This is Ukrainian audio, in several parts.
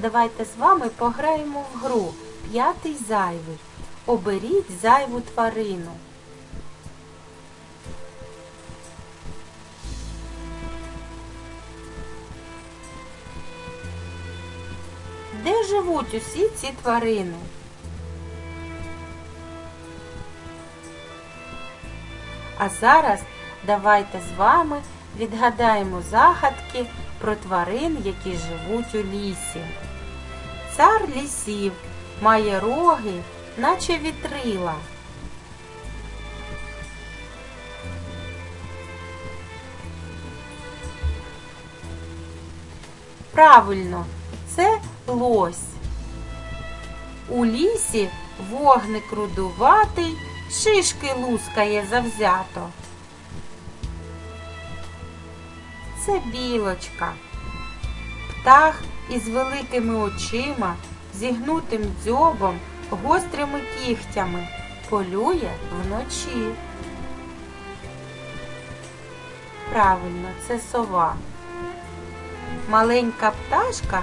давайте з вами пограємо в гру П'ятий зайвий. Оберіть зайву тварину. Де живуть усі ці тварини? А зараз давайте з вами відгадаємо загадки про тварин, які живуть у лісі. Цар лісів має роги, наче вітрила. Правильно, це лось. У лісі вогник рудуватий, шишки лускає завзято. Це білочка. Птах із великими очима, зігнутим дзьобом, гострими кігтями полює вночі. Правильно, це сова. Маленька пташка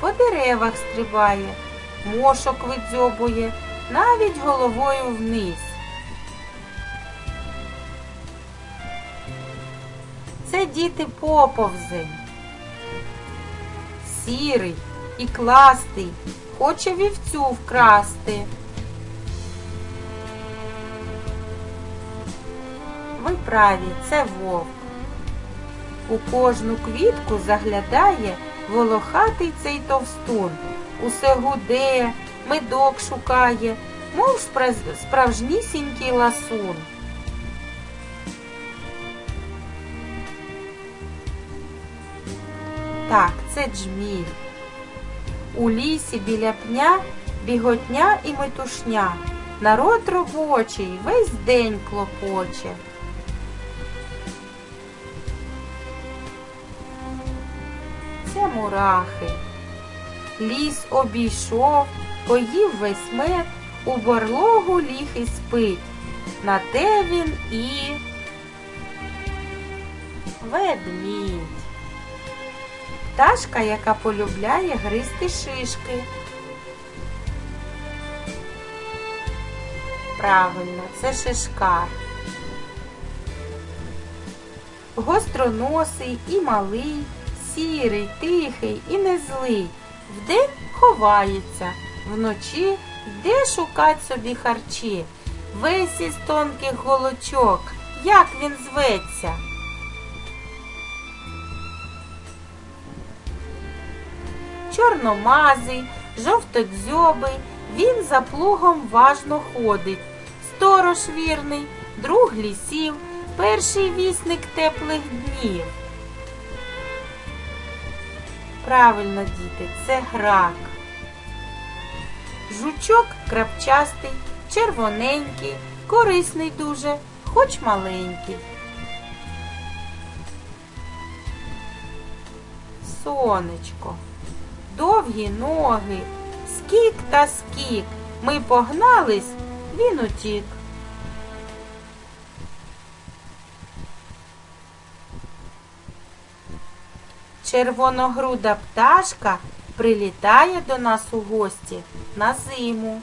по деревах стрибає, мошок видзьобує, навіть головою вниз. Це діти поповзи. Сірий і кластий, хоче вівцю вкрасти. Ви праві, це вовк. У кожну квітку заглядає волохатий цей товстун. Усе гуде, медок шукає, мов справжнісінький ласун. Так, це джміль. У лісі біля пня біготня і метушня. Народ робочий весь день клопоче. Це мурахи. Ліс обійшов, поїв весь мед, у барлогу ліг і спить. На те він і ведмідь. Пташка, яка полюбляє гризти шишки. Правильно, це шишкар. Гостроносий і малий, сірий, тихий і не злий. Вдень ховається, вночі йде шукать собі харчі. Весь із тонких голочок, як він зветься. Чорномазий, жовтодзьобий, він за плугом важно ходить. Сторож вірний, друг лісів, перший вісник теплих днів. Правильно, діти, це грак. Жучок крапчастий, червоненький, корисний дуже, хоч маленький. Сонечко, довгі ноги, скік та скік. Ми погнались, він утік. Червоногруда пташка прилітає до нас у гості на зиму.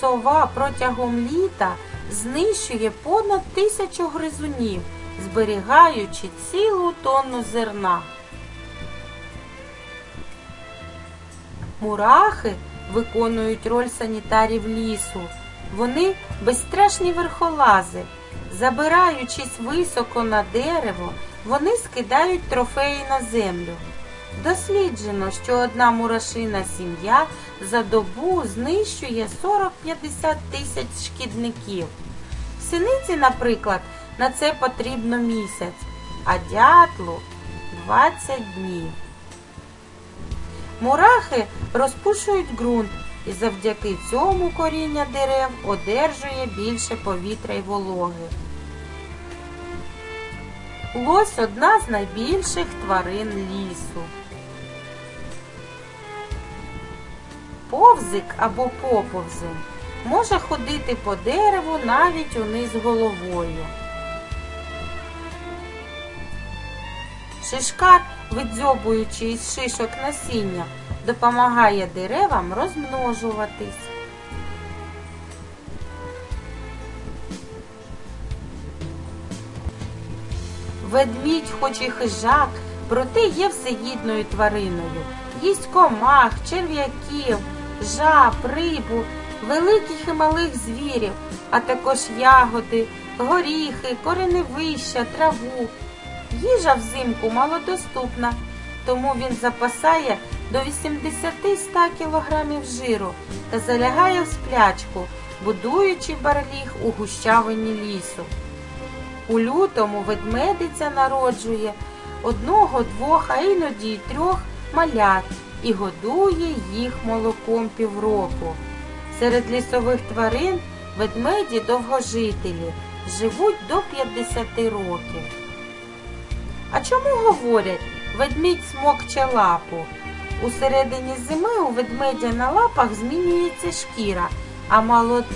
Сова протягом літа знищує понад тисячу гризунів, зберігаючи цілу тонну зерна. Мурахи виконують роль санітарів лісу. Вони безстрашні верхолази. Забираючись високо на дерево, вони скидають трофеї на землю. Досліджено, що одна мурашина сім'я за добу знищує 40-50 тисяч шкідників. Синиці, наприклад, на це потрібно місяць, а дятлу 20 днів. Мурахи розпушують ґрунт і завдяки цьому коріння дерев одержує більше повітря й вологи. Лось одна з найбільших тварин лісу. Повзик або поповзень може ходити по дереву навіть униз головою. Шишкар, видзьобуючи із шишок насіння, допомагає деревам розмножуватись. Ведмідь, хоч і хижак, проте є всеїдною твариною. Їсть комах, черв'яків, жаб, рибу, великих і малих звірів, а також ягоди, горіхи, кореневища, траву. Їжа взимку малодоступна, тому він запасає до 80-100 кілограмів жиру та залягає в сплячку, будуючи барліг у гущавині лісу. У лютому ведмедиця народжує одного, двох, а іноді й трьох малят і годує їх молоком півроку. Серед лісових тварин ведмеді довгожителі живуть до 50 років. А чому говорять ведмідь смокче лапу? У середині зими у ведмедя на лапах змінюється шкіра, а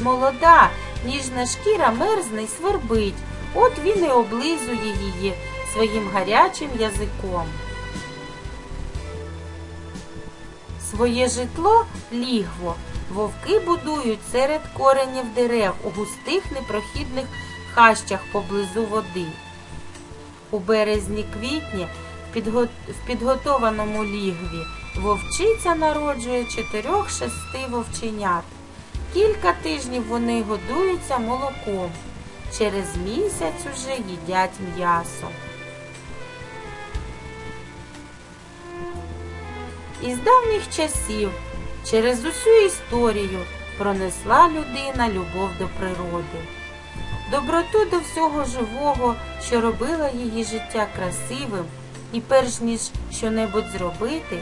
молода ніжна шкіра мерзне й свербить. От він і облизує її своїм гарячим язиком. Своє житло лігво вовки будують серед коренів дерев у густих непрохідних хащах поблизу води. У березні-квітні в підготованому лігві вовчиця народжує 4-6 вовченят. Кілька тижнів вони годуються молоком. Через місяць уже їдять м'ясо. Із давніх часів через усю історію пронесла людина любов до природи, доброту до всього живого, що робила її життя красивим, і перш ніж щонебудь зробити,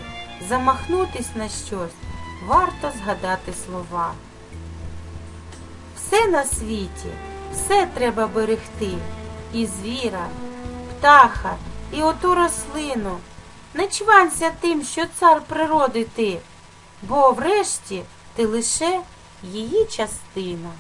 замахнутись на щось, варто згадати слова. Все на світі, все треба берегти, і звіра, птаха, і оту рослину. Не чванься тим, що цар природи ти, бо врешті ти лише її частина.